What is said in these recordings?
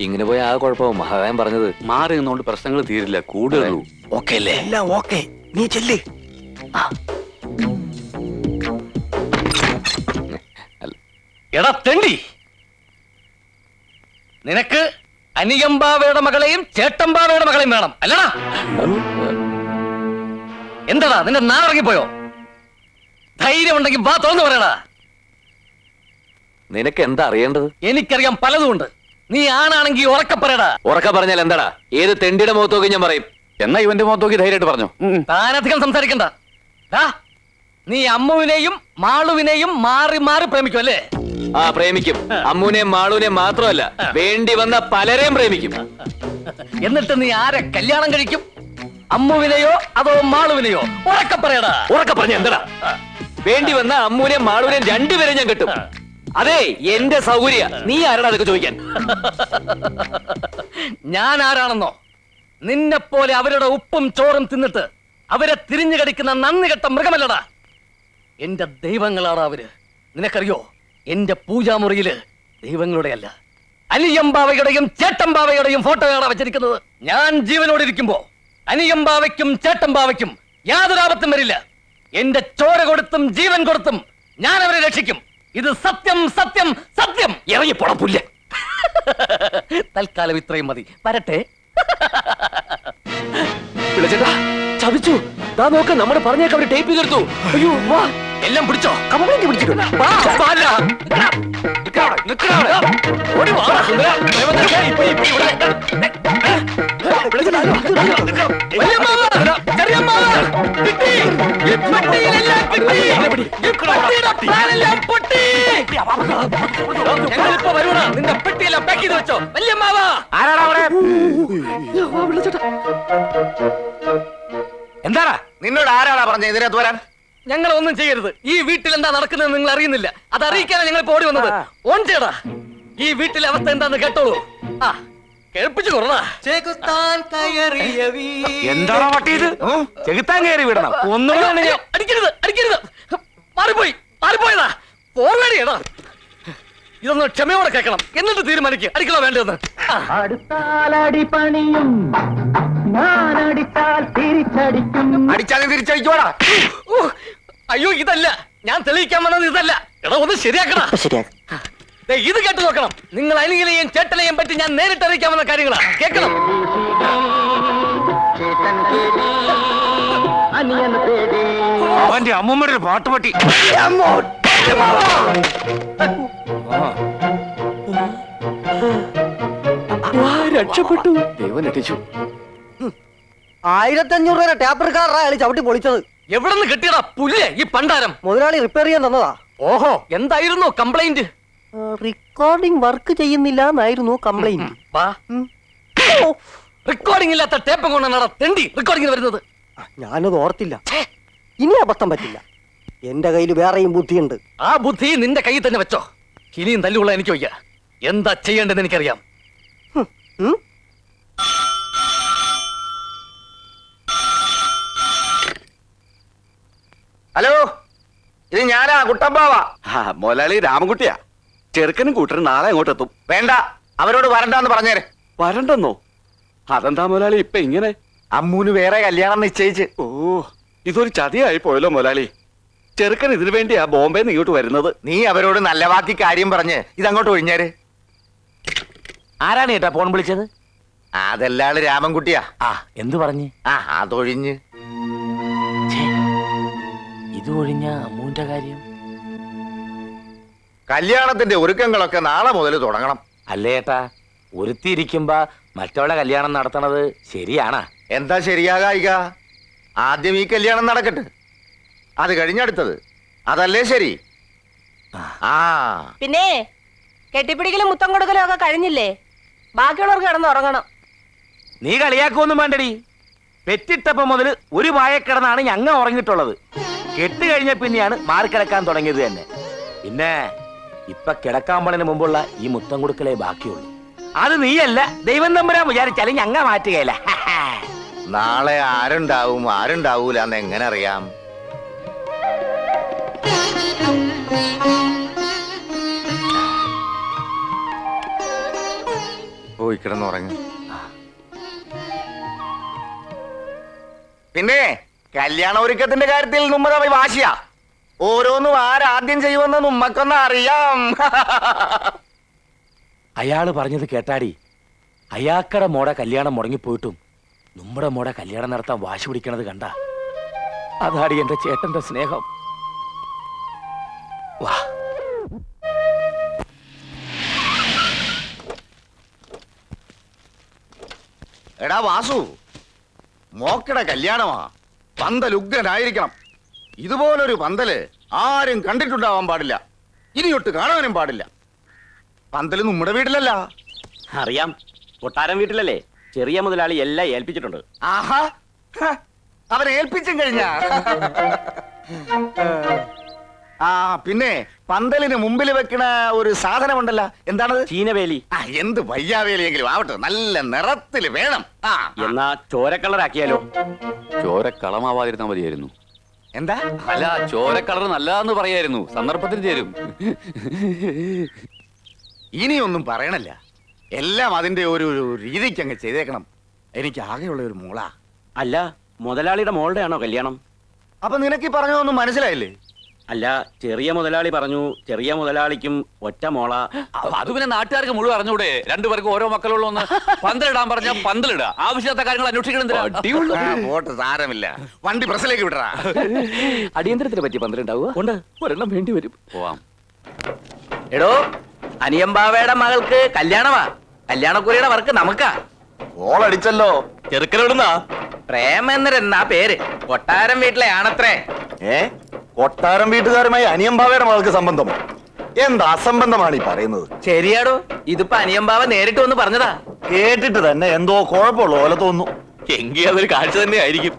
ഇങ്ങനെ പോയി ആ കുഴപ്പവും. മഹാകായം പറഞ്ഞത്. മാറി നിന്നുകൊണ്ട് പ്രശ്നങ്ങൾ തീരില്ല കൂടുതലുള്ളൂ ഓക്കെ അല്ലേ എല്ലാം ഓക്കെ. നീ ചെല്ല്. എടാ തെണ്ടി. നിനക്ക് അനിയമ്പാവയുടെ മകളെയും ചേട്ടമ്പാവയുടെ മകളെയും വേണം. അല്ലടാ. എന്താടാ നിന്റെ നാറങ്ങിപ്പോയോ ധൈര്യം ഉണ്ടെങ്കിൽ വാ തോന്നു പറയടാ. നിനക്ക് എന്താ അറിയേണ്ടത്? എനിക്കറിയാം പലതുമുണ്ട്. നീ ആണാണെങ്കിൽ ഉറക്ക പറയടാ. ഉറക്ക പറഞ്ഞാൽ എന്താടാ? ഏത് തെണ്ടിയുടെ മുഖത്ത് നോക്കി ഞാൻ പറയും? എന്നാ ഇവന്റെ മുഖത്ത് നോക്കി ധൈര്യമായിട്ട് പറഞ്ഞു. താനധികം സംസാരിക്കണ്ട. നീ അമ്മുവിനെയും മാളുവിനെയും മാറി മാറി പ്രേമിക്കും അല്ലേ? ആ പ്രേമിക്കും. അമ്മുവിനെയും മാളുവിനെയും മാത്രമല്ല വേണ്ടി വന്ന പലരെയും പ്രേമിക്കും. എന്നിട്ട് നീ ആരെ കല്യാണം കഴിക്കും? അമ്മുവിനെയോ അതോ മാളുവിനെയോ? ഉറക്ക പറയടാ. ഉറക്ക പറഞ്ഞ എന്താടാ? വേണ്ടി വന്ന അമ്മുവിനെയും മാളുവിനെയും രണ്ടുപേരെയും ഞാൻ കിട്ടും. അതെ എന്റെ സൗകര്യ. നീ ആരാണ് അതൊക്കെ ചോദിക്കാൻ? ഞാൻ ആരാണെന്നോ? നിന്നെ പോലെ അവരുടെ ഉപ്പും ചോറും തിന്നിട്ട് അവരെ തിരിഞ്ഞു കടിക്കുന്ന നന്ദി കെട്ട മൃഗമല്ലടാ. എന്റെ ദൈവങ്ങളാണ് അവർ. നിനക്കറിയോ എന്റെ പൂജാമുറിയിൽ ദൈവങ്ങളുടെ അല്ല അനിയമ്പാവയുടെയും ചേട്ടമ്പാവയുടെയും ഫോട്ടോയാണ് വെച്ചിരിക്കുന്നത്. ഞാൻ ജീവനോടെ ഇരിക്കുമ്പോ അനിയമ്പാവയ്ക്കും ചേട്ടമ്പാവയ്ക്കും യാതൊരാപത്തും വരില്ല. എന്റെ ചോര കൊടുത്തും ജീവൻ കൊടുത്തും ഞാൻ അവരെ രക്ഷിക്കും. ഇത് സത്യം സത്യം സത്യം ഇറങ്ങി പുല്ല തൽക്കാലം ഇത്രയും മതി വരട്ടെ വിളിച്ചേട്ടാ ചതിച്ചു ദാ നോക്ക് നമ്മുടെ പറഞ്ഞേക്ക് അവർ ടേപ്പ് ചെയ്തെടുത്തു അയ്യോ വാ എല്ലാം പിടിച്ചോ കംപ്ലൈന്റ് പിടിച്ചിട്ടുണ്ട് വാ, വാല. നിക്കടാ, നിക്കടാ അവിടെ. ഓടി വാ, സുന്ദര. ദൈവം തന്നെ, ഇപ്പൊ, ഇപ്പൊ ഇവിടെ. വിളിച്ചേട്ടാ, നിക്കടാ. വല്യമ്മാവ, ചെറിയമ്മാവ, കിട്ടി. പെട്ടിയിലെല്ലാം കിട്ടി. ഈ പെട്ടിയുടെ പ്ലാനെല്ലാം. ഞങ്ങളിപ്പോ വരൂടാ. നിന്റെ പെട്ടിയെല്ലാം പാക്ക് ചെയ്ത് വെച്ചോ വല്യമ്മാവ ആരാടാ അവിടെ എന്താടാ? നിന്നോട് ആരാടാ പറഞ്ഞ ഇതിനകത്ത് വരാൻ? ഞങ്ങൾ ഒന്നും ചെയ്യരുത്. ഈ വീട്ടിൽ എന്താ നടക്കുന്നത് നിങ്ങൾ അറിയുന്നില്ല. അത് അറിയിക്കാനാണ് ഞങ്ങൾ ഇപ്പോ ഓടി വന്നത്. ഓൺ ചെയ്യടാ ഈ വീട്ടിലെ അവസ്ഥ എന്താന്ന് കേട്ടോളൂ. ആ കേൾപ്പിച്ചു ചെകുത്താൻ കയറി വിടണം. ഒന്നും അടിക്കരുത് അടിക്കരുത്. മാറിപ്പോയി മാറിപ്പോയതാ. പോവേടിയടാ ഇതൊന്ന് ക്ഷമയോടെ കേൾക്കണം. എന്നിട്ട് തീരുമാനിക്കുക അടിക്കണോ വേണ്ടതെന്ന്? അടുത്താലടി പണിയും. ഞാനടിച്ചാൽ തിരിച്ചടിക്കും. അടിച്ചാലും തിരിച്ചടിക്കോടാ അയ്യോ ഇതല്ല. ഞാൻ തെളിയിക്കാൻ വന്നത് ഇതല്ല. എടാ ഒന്ന് ശരിയാക്കടാ. ദേ, ഇത് കേട്ട് നോക്കണം. നിങ്ങൾ അനിയനെയും ചേട്ടനെയും പറ്റി ഞാൻ നേരിട്ട് അറിയിക്കാവുന്ന കാര്യങ്ങളാ. കേൾക്കണം. അവന്റെ അമ്മൂമ്മയുടെ പാട്ടുപട്ടി. രക്ഷപ്പെട്ടു. ദൈവം രക്ഷിച്ചു. ആയിരത്തി അഞ്ഞൂറ് രൂപ ടാപ്പ് എടുക്കാറാ അയാൾ ചവിട്ടി പൊളിച്ചത്. എവിടെ നിന്ന് കിട്ടിയതാ പുല്ലേ ഈ പണ്ടാരം? മുതലാളി റിപ്പയർ ചെയ്യാൻ തന്നതാ. ഓഹോ എന്തായിരുന്നു കംപ്ലൈന്റ് റെക്കോർഡിംഗ് വർക്ക് ചെയ്യുന്നില്ല എന്നായിരുന്നു കംപ്ലൈന്റ് വാ. റെക്കോർഡിംഗ് ഇല്ലാത്ത ടേപ്പ് കൊണ്ടാണ് തെണ്ടി റെക്കോർഡിംഗിന് വരുന്നത്. ഞാനത് ഓർത്തില്ല. ഇനി അബദ്ധം പറ്റില്ല. എന്റെ കയ്യിൽ വേറെയും ബുദ്ധിയുണ്ട്. ആ ബുദ്ധി നിന്റെ കയ്യിൽ തന്നെ വെച്ചോ. ഇനിയും തല്ലുള്ള എനിക്ക് വയ്യ. എന്താ ചെയ്യേണ്ടതെന്ന് എനിക്കറിയാം. ഉം? ഹലോ ഇത് ഞാനാ കുട്ടമ്പാവാ. മുതലാളി രാമൻകുട്ടിയാ. ചെറുക്കനും കൂട്ടരും നാളെ അങ്ങോട്ട് എത്തും വേണ്ട അവരോട് വരണ്ടെന്ന് പറഞ്ഞേരെ. വരണ്ടെന്നോ? അതെന്താ മുതലാളി ഇപ്പൊ ഇങ്ങനെ? അമ്മൂന് വേറെ കല്യാണം നിശ്ചയിച്ച്. ഓ ഇതൊരു ചതിയായി പോയല്ലോ മുതലാളി ചെറുക്കൻ ഇതിനു വേണ്ടിയാ ബോംബെ ഇങ്ങോട്ട് വരുന്നത്. നീ അവരോട് നല്ല വാക്കി കാര്യം പറഞ്ഞ് ഇതങ്ങോട്ട് ഒഴിഞ്ഞേര്. ആരാണ് കേട്ടാ ഫോൺ വിളിച്ചത്? അതെല്ലാൾ രാമൻകുട്ടിയാ. ആ എന്തു പറഞ്ഞ്? ആ അതൊഴിഞ്ഞ്. ഇത് ഒഴിഞ്ഞ അമ്മൂന്റെ കാര്യം? കല്യാണത്തിന്റെ ഒരുക്കങ്ങളൊക്കെ നാളെ മുതൽ തുടങ്ങണം. അല്ലേ ഏട്ടാ ഒരുത്തിയിരിക്കുമ്പോ മറ്റവളെ കല്യാണം നടത്തണത് ശരിയാണാ? എന്താ ശരിയാകായിക? ആദ്യം ഈ കല്യാണം നടക്കട്ടെ. അത് കഴിഞ്ഞടുത്തത്. അതല്ലേ ശരി? ആ. പിന്നെ കെട്ടിപ്പിടിക്കലും മുത്തം കൊടുക്കലും ഒക്കെ കഴിഞ്ഞില്ലേ? ബാക്കിയുള്ളവർക്ക് കിടന്ന് ഉറങ്ങണം. നീ കളിയാക്കൊന്നും വേണ്ടടി. പെറ്റിട്ടപ്പം മുതൽ ഒരു വായക്കിടന്നാണ് ഞങ്ങ ഉറങ്ങിയിട്ടുള്ളത്. കെട്ട് കഴിഞ്ഞ പിന്നെയാണ് മാറിക്കിടക്കാൻ തുടങ്ങിയത് തന്നെ. പിന്നെ ഇപ്പൊ കിടക്കാൻ പണിന് മുമ്പുള്ള ഈ മുത്തം കൊടുക്കലേ ബാക്കിയുള്ളൂ. അത് നീയല്ല ദൈവം തമ്പുരാൻ വിചാരിച്ചാലും ഞങ്ങ മാറ്റുകയില്ല. നാളെ ആരുണ്ടാവും ആരുണ്ടാവൂല എന്ന് എങ്ങനെ അറിയാം? പോയി കിടന്നുറങ്ങി പിന്നെ കല്യാണ ഒരുക്കത്തിന്റെ കാര്യത്തിൽ നമ്മടെ വാശിയാ. ഓരോന്നും ആരാദ്യം ചെയ്യുമെന്ന് നമ്മക്കൊന്ന് അറിയാം. അയാൾ പറഞ്ഞത് കേട്ടാടി. അയാക്കടെ മോടെ കല്യാണം മുടങ്ങിപ്പോയിട്ടും നമ്മുടെ മോടെ കല്യാണം നടത്താൻ വാശി പിടിക്കണത് കണ്ട. അതാടി എന്റെ ചേട്ടന്റെ സ്നേഹം. എടാ വാസു മോക്കടെ കല്യാണമാ. പന്തൽ ഉഗ്രനായിരിക്കണം ഇതുപോലൊരു പന്തൽ ആരും കണ്ടിട്ടുണ്ടാവാൻ പാടില്ല. ഇനിയൊട്ട് കാണാനും പാടില്ല. പന്തൽ നമ്മുടെ വീട്ടിലല്ല. അറിയാം. കൊട്ടാരം വീട്ടിലല്ലേ? ചെറിയ മുതലാളി എല്ലാം ഏൽപ്പിച്ചിട്ടുണ്ട്. ആഹാ. അവനെ ഏൽപ്പിച്ചും കഴിഞ്ഞ. ആ പിന്നെ പന്തലിന് മുമ്പിൽ വെക്കണ ഒരു സാധനം സാധനമുണ്ടല്ലോ. എന്താണത്? ചീനവേലി. ആ എന്ത് വയ്യാവേലിയെങ്കിലും ആവട്ടെ. നല്ല നിറത്തിൽ വേണം. ആ എന്നാ ചോരക്കളറാക്കിയാലോ? ചോര കളമാവാതിരുന്നാ മതിയായിരുന്നു. എന്താ? അല്ല ചോരക്കളർ കളർ നല്ലതാന്ന് പറയായിരുന്നു. സന്ദർഭത്തിന് ചേരും. ഇനിയൊന്നും പറയണല്ല. എല്ലാം അതിന്റെ ഒരു ഒരു രീതിക്ക് അങ്ങ് ചെയ്തേക്കണം. എനിക്ക് ആകെയുള്ള ഒരു മോളാ. അല്ല മുതലാളിയുടെ മോളുടെ ആണോ കല്യാണം? അപ്പൊ നിനക്ക് ഈ പറഞ്ഞതൊന്നും മനസ്സിലായില്ലേ? അല്ല ചെറിയ മുതലാളി പറഞ്ഞു ചെറിയ മുതലാളിക്കും ഒറ്റ മോള. അത് പിന്നെ നാട്ടുകാർക്ക് മുഴുവൻ അറിഞ്ഞൂടെ? രണ്ടുപേർക്കും ഓരോ മക്കളുള്ള ഒന്ന് പന്തലിടാൻ പറഞ്ഞ പന്തലിട ആവശ്യത്തെ കാര്യങ്ങൾ അന്വേഷിക്കണം സാരമില്ല. വണ്ടി പ്രസിലേക്ക് വിടറാ. അടിയന്തരത്തിന് പറ്റി പന്തലുണ്ടാവുക? ഉണ്ട്. ഒരെണ്ണം വേണ്ടി വരും. പോവാം. എടോ അനിയമ്പാവയുടെ മകൾക്ക് കല്യാണമാ. കല്യാണക്കുറിയുടെ വർക്ക് നമുക്കാ. ഓളടിച്ചല്ലോ ചെറുക്കനോടുന്നാ? പ്രേമേന്ദ്രൻ എന്നാ പേര്. കൊട്ടാരം വീട്ടിലെ ആണത്രേ. ഏ? കൊട്ടാരം വീട്ടുകാരുമായി അനിയംഭാവയുടെ മകൾക്ക് സംബന്ധം എന്താ അസംബന്ധമാണ് ഈ പറയുന്നത്? ശരിയാടോ ഇതിപ്പോ അനിയംഭാവ നേരിട്ട് വന്ന് പറഞ്ഞതാ. കേട്ടിട്ട് തന്നെ എന്തോ കുഴപ്പമുള്ള പോലെ തോന്നുന്നു. എങ്കിൽ അതൊരു കാഴ്ച തന്നെ ആയിരിക്കും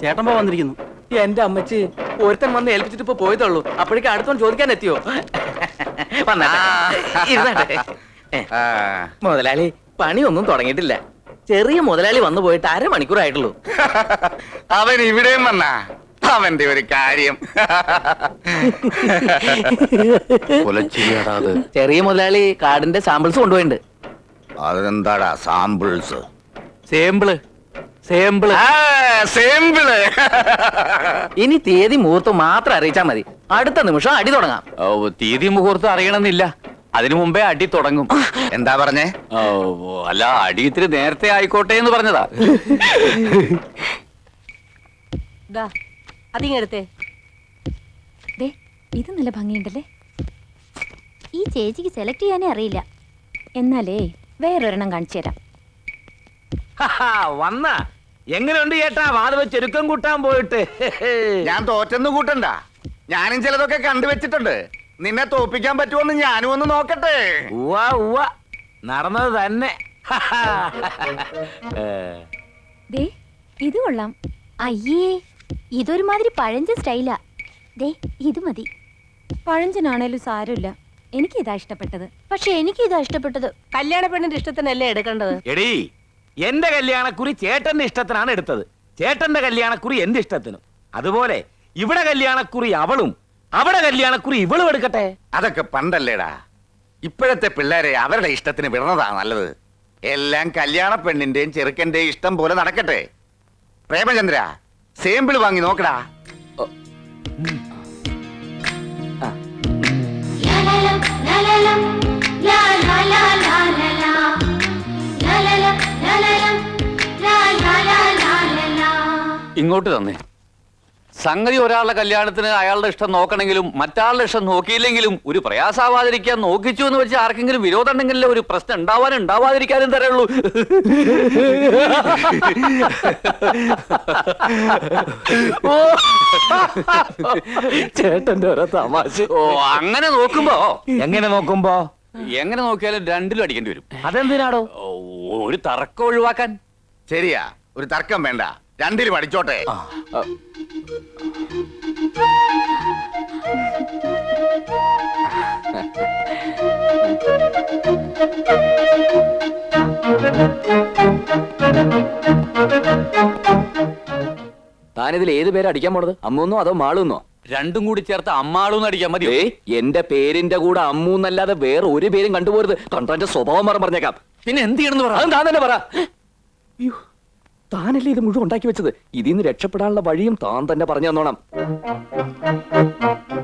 ചേട്ടൻ പോ വന്നിരിക്കുന്നു. എന്റെ അമ്മച്ചി ഒരുത്തൻ വന്ന് ഏൽപ്പിച്ചിട്ട് ഇപ്പൊ പോയതുള്ളൂ അപ്പോഴേക്കും അടുത്തോൺ ചോദിക്കാൻ എത്തിയോ? വന്നാട്ടെ. മുതലാളി പണിയൊന്നും തുടങ്ങിയിട്ടില്ല. ചെറിയ മുതലാളി വന്നു പോയിട്ട് അരമണിക്കൂറായിട്ടുള്ളൂ. അവൻ ഇവിടെയും വന്ന. അവന്റെ ഒരു കാര്യം. ചെറിയ മുതലാളി കാടിന്റെ സാമ്പിൾസ് കൊണ്ടുപോയിട്ടുണ്ട് അതെന്താടാ സാമ്പിൾസ്? സാമ്പിൾ. സാമ്പിൾ. സാമ്പിൾ. ഇനി തീയതി മുഹൂർത്തം മാത്രം അറിയിച്ചാ മതി. അടുത്ത നിമിഷം അടി തുടങ്ങാം. ഓ, തീയതി മുഹൂർത്തം അറിയണമെന്നില്ല. അതിനു മുമ്പേ അടി തുടങ്ങും. എന്താ പറഞ്ഞേ? ഓ, അല്ല അടി ഇത്തിരി നേരത്തെ ആയിക്കോട്ടെ എന്ന് പറഞ്ഞതാ. അതിങ്ങെടുത്തേ ദേ ഇത് നല്ല ഭംഗിയുണ്ടല്ലേ? ഈ ചേച്ചിക്ക് സെലക്ട് ചെയ്യാനേ അറിയില്ല. എന്നാലേ വേറൊരെണ്ണം കാണിച്ചു തരാം. വന്ന. എങ്ങനെയുണ്ട് ചേട്ടാ? വാത് വെച്ച് ചെരുക്കം കൂട്ടാൻ പോയിട്ട്. ഞാൻ തോറ്റെന്ന് കൂട്ടണ്ട. ഞാനും ചിലതൊക്കെ കണ്ടുവച്ചിട്ടുണ്ട്. നിന്നെ തോപ്പിക്കാൻ പറ്റുമെന്ന് ഞാനും ഒന്ന് നോക്കട്ടെ. ഉവ്വാ ഉവ്വ. നടന്നത് തന്നെ. ദേ ഇത് കൊള്ളാം. അയ്യേ ഇതൊരുമാതിരി പഴഞ്ചൻ സ്റ്റൈലാ. ദേ ഇത് മതി. പഴഞ്ചനാണേലും സാരമില്ല. എനിക്ക് ഇതാ ഇഷ്ടപ്പെട്ടത്. പക്ഷെ എനിക്ക് ഇതാ ഇഷ്ടപ്പെട്ടത് കല്യാണ പെണ്ണിന്റെ ഇഷ്ടത്തിനല്ലേ എടുക്കേണ്ടത്? എടീ എന്റെ കല്യാണക്കുറി ചേട്ടന്റെ ഇഷ്ടത്തിനാണ് എടുത്തത്. ചേട്ടന്റെ കല്യാണക്കുറി എന്റെ ഇഷ്ടത്തിനും. അതുപോലെ ഇവിടെ കല്യാണക്കുറി അവളും അവിടെ കല്യാണക്കുറി ഇവളും എടുക്കട്ടെ? അതൊക്കെ പണ്ടല്ലേടാ. ഇപ്പോഴത്തെ പിള്ളേരെ അവരുടെ ഇഷ്ടത്തിന് വിടണതാ നല്ലത്. എല്ലാം കല്യാണ പെണ്ണിന്റെയും ചെറുക്കന്റെയും ഇഷ്ടം പോലെ നടക്കട്ടെ. പ്രേമചന്ദ്ര സേമ്പിൾ വാങ്ങി നോക്കടാ. ഇങ്ങോട്ട് തന്നെ. സംഗതി ഒരാളുടെ കല്യാണത്തിന് അയാളുടെ ഇഷ്ടം നോക്കണമെങ്കിലും മറ്റാളുടെ ഇഷ്ടം നോക്കിയില്ലെങ്കിലും ഒരു പ്രയാസാവാതിരിക്കാൻ നോക്കിച്ചു എന്ന് വെച്ച് ആർക്കെങ്കിലും വിരോധം ഉണ്ടെങ്കിലേ ഒരു പ്രശ്നം ഉണ്ടാവാനും ഉണ്ടാവാതിരിക്കാനും തരുള്ളൂ ചേട്ടന്റെ ഓരോ തമാശ. ഓ അങ്ങനെ നോക്കുമ്പോ എങ്ങനെ നോക്കുമ്പോ? എങ്ങനെ നോക്കിയാലും രണ്ടിലും അടിക്കേണ്ടി വരും. അതെന്തിനാടോ? ഓ, ഒരു തർക്കം ഒഴിവാക്കാൻ. ശരിയാ ഒരു തർക്കം വേണ്ട. രണ്ടിലും അടിച്ചോട്ടെ. താനിതിൽ ഏത് പേര് അടിക്കാൻ പോണത്? അമ്മൂന്നോ അതോ മാളൂന്നോ? രണ്ടും കൂടി ചേർത്ത് അമ്മാളൂന്ന് അടിക്കാൻ മതി എന്റെ പേരിന്റെ കൂടെ അമ്മൂന്നല്ലാതെ വേറെ ഒരു പേരും കണ്ടുപോരുത്. കണ്ടോന്റെ സ്വഭാവം മാറാൻ പറഞ്ഞേക്കാം. പിന്നെ എന്ത് ചെയ്യണമെന്ന് പറ. അതും താൻ തന്നെ പറ. താനല്ലേ ഇത് മുഴുവൻ ഉണ്ടാക്കി വെച്ചത്? ഇതിൽ നിന്ന് രക്ഷപ്പെടാനുള്ള വഴിയും താൻ തന്നെ പറഞ്ഞു തന്നോണം.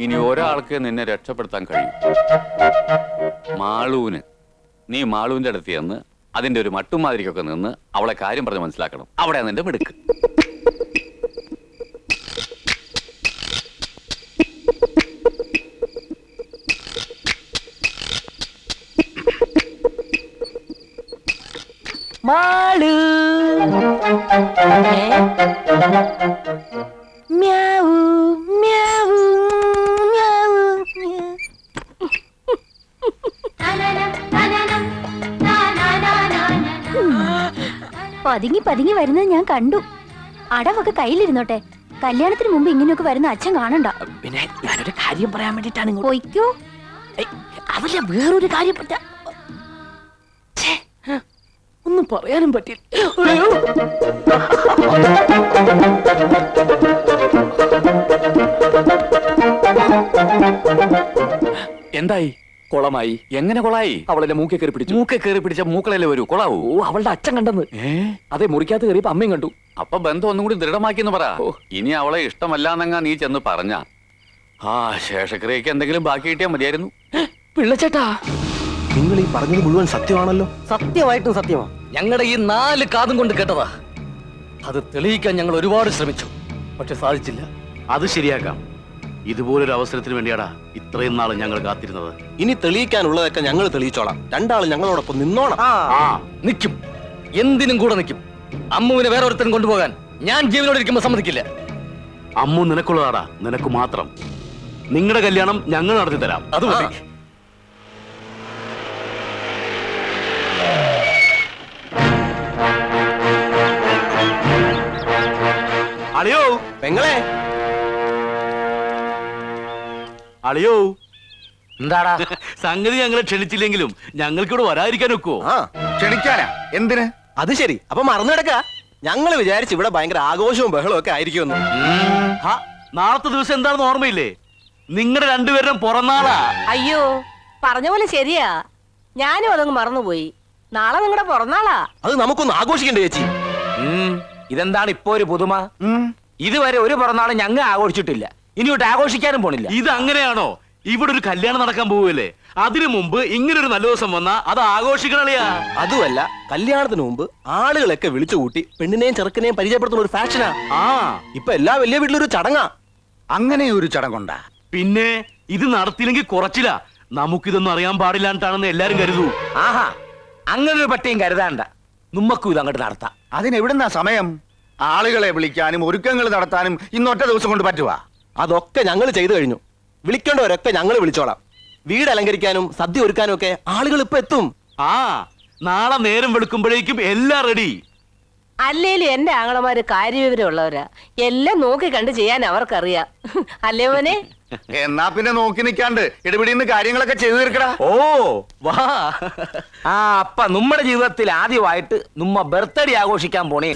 ഇനി ഒരാൾക്ക് നിന്നെ രക്ഷപ്പെടുത്താൻ കഴിയും. മാളൂന് നീ മാളൂവിന്റെ അടുത്ത് ചെന്ന് അതിന്റെ ഒരു മട്ടുമാതിരിക്കൊക്കെ നിന്ന് അവളെ കാര്യം പറഞ്ഞ് മനസ്സിലാക്കണം. അവിടെ നിന്റെ മിടുക്ക്. മാൾ. മ്യാവൂ, മ്യാവൂ, മ്യാവൂ, മ്യാ. പതുങ്ങി പതുങ്ങി വരുന്നത് ഞാൻ കണ്ടു. അടവൊക്കെ കയ്യിലിരുന്നോട്ടെ. കല്യാണത്തിന് മുമ്പ് ഇങ്ങനെയൊക്കെ വരുന്ന അച്ഛൻ കാണണ്ട. പിന്നെ ഞാനൊരു കാര്യം പറയാൻ വേണ്ടിട്ടാണ് ഇങ്ങോട്ട്. പൊയ്ക്കോ. ഏയ്, അതല്ല വേറൊരു കാര്യം പറ്റ പറയാനും പറ്റില്ല. അയ്യോ. എന്തായി? കൊളമായി. എങ്ങനെ കൊളായി? അവളെ മൂക്കെ കയറി പിടിച്ചു. മൂക്കെ കയറി പിടിച്ച മൂക്കളല്ലേ വരൂ? കൊളാവൂ? ഓ അവളുടെ അച്ഛൻ കണ്ടെന്ന്. അതെ മുറിക്കകത്ത് കയറിയപ്പോ അമ്മയും കണ്ടു. അപ്പൊ ബന്ധം ഒന്നും കൂടി ദൃഢമാക്കിന്ന് പറ. ഓ. ഇനി അവളെ ഇഷ്ടമല്ലാന്നങ്ങ നീ ചെന്ന് പറഞ്ഞ. ആ ശേഷക്രിയക്ക് എന്തെങ്കിലും ബാക്കി കിട്ടിയാൽ മതിയായിരുന്നു. പിള്ളച്ചേട്ടാ. നിങ്ങൾ ഈ പറഞ്ഞത് മുഴുവൻ സത്യമാണല്ലോ? സത്യമായിട്ടും സത്യമാ. ഞങ്ങളുടെ ഈ നാല് കാതും കൊണ്ട് കേട്ടതാ. അത് തെളിയിക്കാൻ ഞങ്ങൾ ഒരുപാട് ശ്രമിച്ചു. പക്ഷെ സാധിച്ചില്ല. അത് ശരിയാക്കാം. ഇതുപോലൊരു അവസരത്തിന് വേണ്ടിയാടാ ഇത്രയും നാൾ ഞങ്ങൾ കാത്തിരുന്നത്. ഇനി തെളിയിക്കാനുള്ളതൊക്കെ ഞങ്ങൾ തെളിയിച്ചോളാം. രണ്ടാളും ഞങ്ങളോടൊപ്പം നിന്നോണം. ആ. നിൽക്കും എന്തിനും കൂടെ നിൽക്കും അമ്മുവിനെ വേറെ ഒരുത്തരും കൊണ്ടുപോകാൻ. ഞാൻ ജീവനോട് ഇരിക്കുമ്പോൾ സമ്മതിക്കില്ല. അമ്മു നിനക്കുള്ളതാടാ. നിനക്ക് മാത്രം. നിങ്ങളുടെ കല്യാണം ഞങ്ങൾ നടത്തി തരാം അത് മതി. അളിയോ പെങ്ങളെ. അളിയോ. എന്താടാ? സംഗതി ഞങ്ങളെ ക്ഷണിച്ചില്ലെങ്കിലും ഞങ്ങൾക്കിവിടെ വരാതിരിക്കാൻ ഒക്കോ ആ ക്ഷണിക്കാനാ. എന്തിന്? അത് ശരി. അപ്പൊ മറന്നു കിടക്ക. ഞങ്ങൾ വിചാരിച്ചു ഇവിടെ ഭയങ്കര ആഘോഷവും ബഹളവും ഒക്കെ ആയിരിക്കുമെന്ന്. ആ, നാളത്തെ ദിവസം എന്താണെന്ന് ഓർമ്മയില്ലേ? നിങ്ങളുടെ രണ്ടുപേരും പുറന്നാളാ. അയ്യോ പറഞ്ഞ പോലെ ശരിയാ. ഞാനും അതങ്ങ് മറന്നുപോയി. നാളെ നിങ്ങളുടെ പിറന്നാളാ. അത് നമുക്കൊന്ന് ആഘോഷിക്കണ്ടേ ചേച്ചി. ഉം, ഇതെന്താണ് ഇപ്പൊ ഒരു പുതുമ? ഇതുവരെ ഒരു പിറന്നാളും ഞങ്ങൾ ആഘോഷിച്ചിട്ടില്ല. ഇനിയോട്ട് ആഘോഷിക്കാനും പോണില്ല. ഇത് അങ്ങനെയാണോ? ഇവിടെ ഒരു കല്യാണം നടക്കാൻ പോവല്ലേ അതിനു മുമ്പ് ഇങ്ങനൊരു നല്ല ദിവസം വന്നാ അത് ആഘോഷിക്കണളിയാ. അതുമല്ല കല്യാണത്തിന് മുമ്പ് ആളുകളൊക്കെ വിളിച്ചു കൂട്ടി പെണ്ണിനെയും ചെറുക്കനെയും പരിചയപ്പെടുത്തുന്ന ഒരു ഫാഷനാ ആ. ഇപ്പൊ എല്ലാ വലിയ വീട്ടിലൊരു ചടങ്ങാ. അങ്ങനെ ഒരു ചടങ്ങുണ്ടാ പിന്നെ ഇത് നടത്തിയില്ലെങ്കിൽ കുറച്ചില്ല നമുക്കിതൊന്നും അറിയാൻ പാടില്ലാണ്ടാണെന്ന് എല്ലാരും കരുതൂ. ആഹാ അങ്ങനെ ഒരു പട്ടിയും കരുതാണ്ട. നമ്മക്കും ഇത് അങ്ങോട്ട് നടത്താം. അതിനെവിടുന്നാ സമയം? ആളുകളെ വിളിക്കാനും ഒരുക്കങ്ങൾ നടത്താനും ഇന്നൊറ്റ ദിവസം കൊണ്ട് പറ്റുവാ? അതൊക്കെ ഞങ്ങൾ ചെയ്തു കഴിഞ്ഞു. വിളിക്കേണ്ടവരൊക്കെ ഞങ്ങൾ വിളിച്ചോളാം. വീട് അലങ്കരിക്കാനും സദ്യ ഒരുക്കാനും ഒക്കെ ആളുകൾ ഇപ്പൊ എത്തും. ആ നാളെ നേരം വെളുക്കുമ്പോഴേക്കും എല്ലാം റെഡി അല്ലേലും എന്റെ ആങ്ങളമാര് കാര്യവിവരമുള്ളവരാ. എല്ലാം നോക്കി കണ്ട് ചെയ്യാൻ അവർക്കറിയാം. അല്ലേ മോനെ? എന്നാ പിന്നെ നോക്കി നിക്കാണ്ട് ഇടപിടിന്ന് കാര്യങ്ങളൊക്കെ ചെയ്തു തീർക്കടാ. ഓ വാ. ആ അപ്പ നമ്മുടെ ജീവിതത്തിൽ ആദ്യമായിട്ട് നമ്മ ബർത്ത്ഡേ ആഘോഷിക്കാൻ പോണേ.